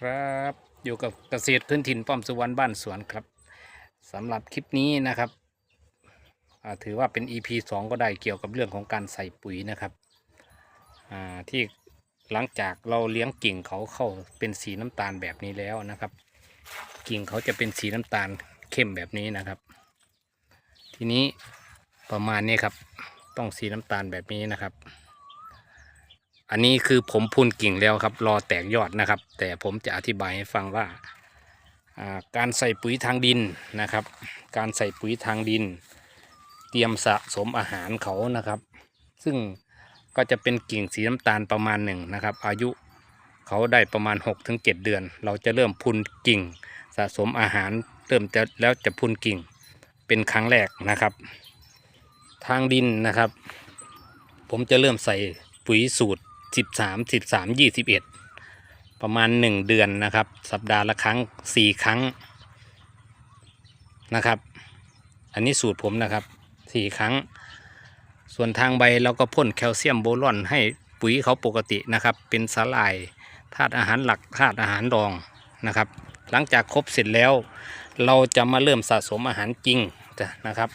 ครับ อยู่กับเกษตรพื้นถิ่นป้อมสุวรรณบ้านสวนครับสำหรับคลิปนี้นะครับถือว่าเป็น EP 2 ก็ได้เกี่ยวกับเรื่องของการใส่ปุ๋ยนะครับที่หลังจากเราเลี้ยงกิ่งเขาเข้าเป็นสีน้ำตาลแบบนี้แล้วนะครับ กิ่งเขาจะเป็นสีน้ำตาลเข้มแบบนี้นะครับ ทีนี้ประมาณนี้ครับ ต้องสีน้ำตาลแบบนี้นะครับ อันนี้คือผมพุนกิ่งแล้วครับ รอแตกยอดนะครับ แต่ผมจะอธิบายให้ฟังว่าอ่าการใส่ปุ๋ยทางดินนะครับ การใส่ปุ๋ยทางดิน เตรียมสะสมอาหารเขานะครับ ซึ่งก็จะเป็นกิ่งสีน้ำตาลประมาณหนึ่งนะครับ อายุเขาได้ประมาณ 6-7 เดือน เราจะเริ่มพุนกิ่ง สะสมอาหารเริ่มจะแล้วจะพุนกิ่งเป็นครั้งแรกนะครับ ทางดินนะครับ ผมจะเริ่มใส่ปุ๋ยสูตร 13 13 21ประมาณ1เดือนนะครับ สัปดาห์ละครั้ง4ครั้งนะครับ อันนี้สูตรผมนะครับ4ครั้ง ส่วนทางใบเราก็พ่นแคลเซียมโบรอนให้ปุ๋ยเขาปกตินะครับ เป็นสาหร่ายธาตุอาหารหลักธาตุอาหารรองนะครับ หลังจากครบเสร็จแล้ว เราจะมาเริ่มสะสมอาหารจริงนะครับ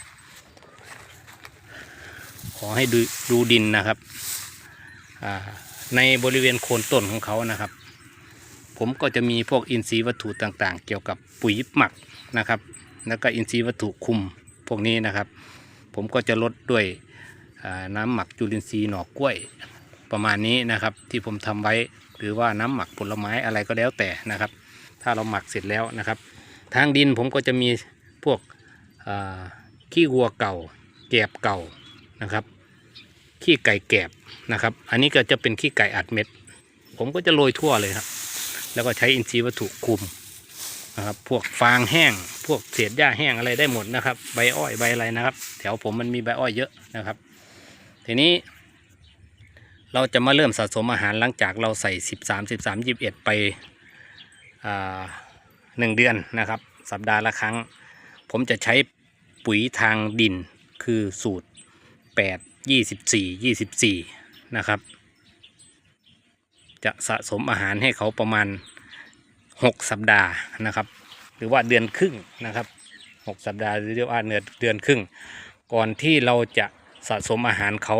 ขอให้ดูดูดินนะครับ ในบริเวณโคนต้นของเขานะครับ ผมก็จะมีพวกอินทรีย์วัตถุต่างๆ เกี่ยวกับปุ๋ยหมักนะครับ แล้วก็อินทรีย์วัตถุคุมพวกนี้นะครับ ผมก็จะลดด้วยน้ำหมักจุลินทรีย์หน่อกล้วยประมาณนี้นะครับ ที่ผมทำไว้หรือว่าน้ำหมักผลไม้อะไรก็แล้วแต่นะครับ ถ้าเราหมักเสร็จแล้วนะครับ ทางดินผมก็จะมีพวกขี้วัวเก่าแกบเก่านะครับ ขี้ไก่แกบนะครับ อันนี้ก็จะเป็นขี้ไก่อัดเม็ด ผมก็จะโรยทั่วเลยครับ แล้วก็ใช้อินทรีย์วัตถุคุมนะครับพวกฟางแห้ง พวกเศษหญ้าแห้งอะไรได้หมดนะครับ ใบอ้อยใบอะไรนะครับ แถวผมมันมีใบอ้อยเยอะนะครับ ทีนี้ เราจะมาเริ่มสะสมอาหารหลังจากเราใส่ 13 13 21 ไปอ่าหนึ่งเดือนนะครับ สัปดาห์ละครั้ง ผมจะใช้ปุ๋ยทางดินคือสูตร 8 24 24นะครับ จะสะสมอาหารให้เขาประมาณ6สัปดาห์นะครับ หรือว่าเดือนครึ่งนะครับ6สัปดาห์หรือเรียกว่าเดือนเดือนครึ่ง ก่อนที่เราจะสะสมอาหารเขา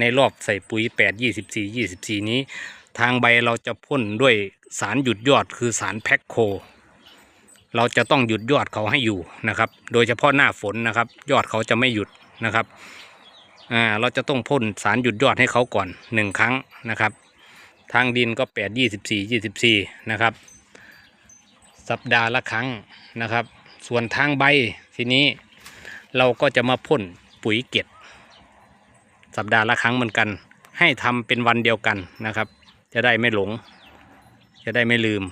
ในรอบใส่ปุ๋ย8 24 24นี้ ทางใบเราจะพ่นด้วยสารหยุดยอดคือสารแพคโคเราจะต้องหยุดยอดเขาให้อยู่นะครับ โดยเฉพาะหน้าฝนนะครับ ยอดเขาจะไม่หยุดนะครับ อ่าเราจะต้องพ่นสารหยุดยอดให้เขาก่อนหนึ่งครั้งนะครับ ทางดินก็แปดยี่สิบสี่ยี่สิบสี่นะครับ สัปดาห์ละครั้งนะครับ ส่วนทางใบทีนี้เราก็จะมาพ่นปุ๋ยเก็ดสัปดาห์ละครั้งเหมือนกัน ให้ทำเป็นวันเดียวกันนะครับ จะได้ไม่หลง จะได้ไม่ลืม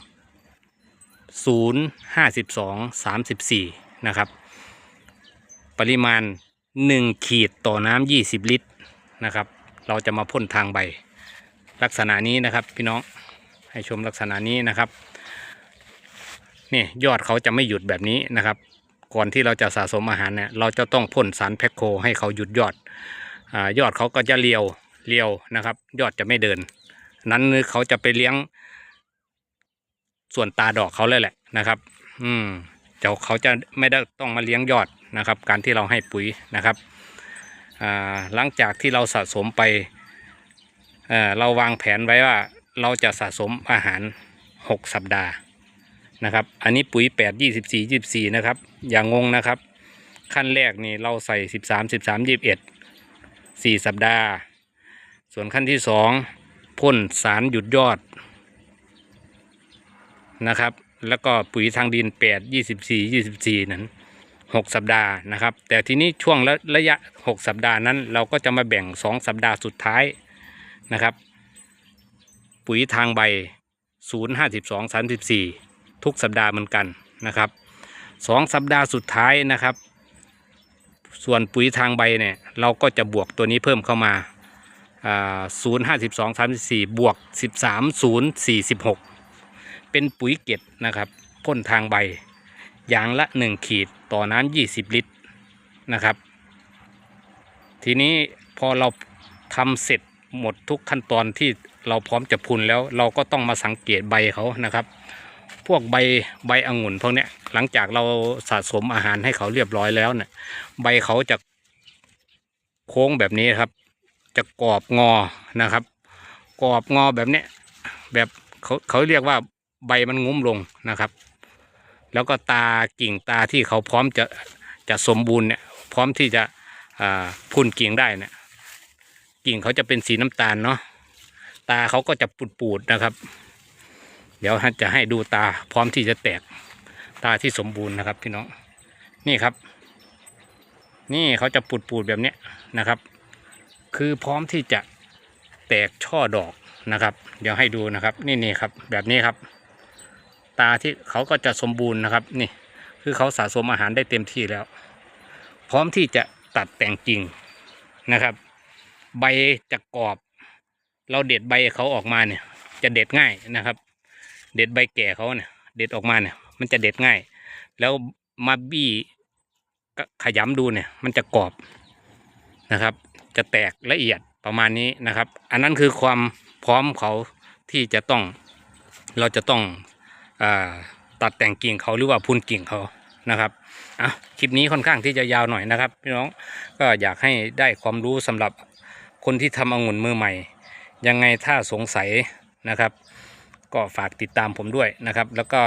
ศูนย์ห้าสิบสองสามสิบสี่นะครับ ปริมาณ 1 ขีดต่อน้ำ20 ลิตรนะครับ เราจะมาพ่นทางใบ ลักษณะนี้นะครับพี่น้องให้ชมลักษณะนี้นะครับนี่ยอดเขาจะไม่หยุดแบบนี้นะครับ ก่อนที่เราจะสะสมอาหารเนี่ยเราจะต้องพ่นสารแพคโคให้เขาหยุดยอดอยอดเขาก็จะเรียวเรียวนะครับ ยอดจะไม่เดิน นั้นเขาจะไปเลี้ยงส่วนตาดอกเขาเลยแหละนะครับ อืม จ้าเขาจะไม่ได้ต้องมาเลี้ยงยอดนะครับ การที่เราให้ปุ๋ยนะครับหลังจากที่เราสะสมไปเเราวางแผนไว้ว่าเราจะสะสมอาหาร 6 สัปดาห์นะครับ อันนี้ปุ๋ย 8 24 24 นะครับ อย่างงงนะครับ ขั้นแรกนี่เราใส่ 13 13 21 4 สัปดาห์ ส่วนขั้นที่ 2 พ่นสารหยุดยอดนะครับ แล้วก็ปุ๋ยทางดินแปดยี่สิบสี่ยี่สิบสี่นั้น 6 สัปดาห์นะครับ แต่ทีนี้ช่วงระระยะ 6 สัปดาห์นั้น เราก็จะมาแบ่ง 2 สัปดาห์สุดท้ายนะครับ ปุ๋ยทางใบ 0 52 34 ทุกสัปดาห์เหมือนกันนะครับ 2 สัปดาห์สุดท้ายนะครับ ส่วนปุ๋ยทางใบเนี่ยเราก็จะบวกตัวนี้เพิ่มเข้ามา0 52 34 บวก 13 0 46 เป็นปุ๋ยเกล็ดนะครับพ่นทางใบอย่างละ 1 ขีดต่อน้ำ20 ลิตรนะครับ ทีนี้พอเราทำเสร็จหมดทุกขั้นตอนที่เราพร้อมจะพุนแล้วเราก็ต้องมาสังเกตใบเขานะครับ พวกใบใบองุ่นพวกนี้หลังจากเราสะสมอาหารให้เขาเรียบร้อยแล้วเนี่ยใบเขาจะโค้งแบบนี้ครับ จะกรอบงอนะครับ กรอบงอแบบนี้แบบเขาเขาเรียกว่า ใบมันงุ้มลงนะครับ แล้วก็ตากิ่งตาที่เขาพร้อมจะจะสมบูรณ์เนี่ยพร้อมที่จะพุ่นกิ่งได้เนี่ยกิ่งเขาจะเป็นสีน้ำตาลเนาะตาเขาก็จะปูดๆนะครับ เดี๋ยวจะให้ดูตาพร้อมที่จะแตกตาที่สมบูรณ์นะครับพี่น้องนี่ครับ นี่เขาจะปูดๆแบบเนี้ยนะครับ คือพร้อมที่จะแตกช่อดอกนะครับ เดี๋ยวให้ดูนะครับ นี่นี่ครับ แบบนี้ครับ ตาที่เขาก็จะสมบูรณ์นะครับนี่คือเขาสะสมอาหารได้เต็มที่แล้ว พร้อมที่จะตัดแต่งกิ่งนะครับ ใบจะกรอบ เราเด็ดใบเขาออกมาเนี่ย จะเด็ดง่ายนะครับ เด็ดใบแก่เขาเนี่ย เด็ดออกมาเนี่ย มันจะเด็ดง่าย แล้วมาบี้ขยำดูเนี่ย มันจะกรอบนะครับ จะแตกละเอียดประมาณนี้นะครับ อันนั้นคือความพร้อมเขาที่จะต้องเราจะต้อง ตัดแต่งกิ่งเขาหรือว่าพุนกิ่งเขานะครับอะคลิปนี้ค่อนข้างที่จะยาวหน่อยนะครับพี่น้องก็อยากให้ได้ความรู้สำหรับคนที่ทำองุ่นมือใหม่ ยังไงถ้าสงสัยนะครับ ก็ฝากติดตามผมด้วยนะครับ แล้วก็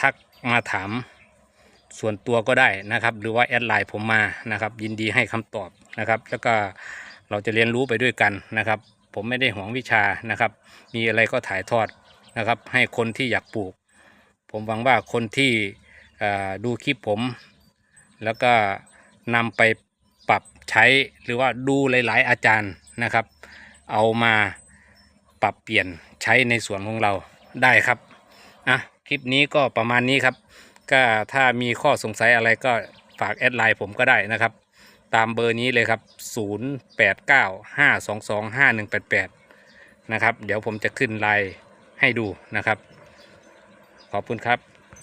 ทักมาถามส่วนตัวก็ได้นะครับ หรือว่าแอดไลน์ผมมานะครับ ยินดีให้คำตอบนะครับ แล้วก็เราจะเรียนรู้ไปด้วยกันนะครับ ผมไม่ได้หวงวิชานะครับ มีอะไรก็ถ่ายทอดนะครับ ให้คนที่อยากปลูก ผมหวังว่าคนที่ดูคลิปผม แล้วก็นำไปปรับใช้หรือว่าดูหลายๆ อาจารย์นะครับ เอามาปรับเปลี่ยนใช้ในส่วนของเราได้ครับอะคลิปนี้ก็ประมาณนี้ครับ ก็ถ้ามีข้อสงสัยอะไรก็ฝากแอดไลน์ผมก็ได้นะครับ ตามเบอร์นี้เลยครับ 0895225188 นะครับ เดี๋ยวผมจะขึ้นไลน์ให้ดูนะครับ ขอบคุณครับ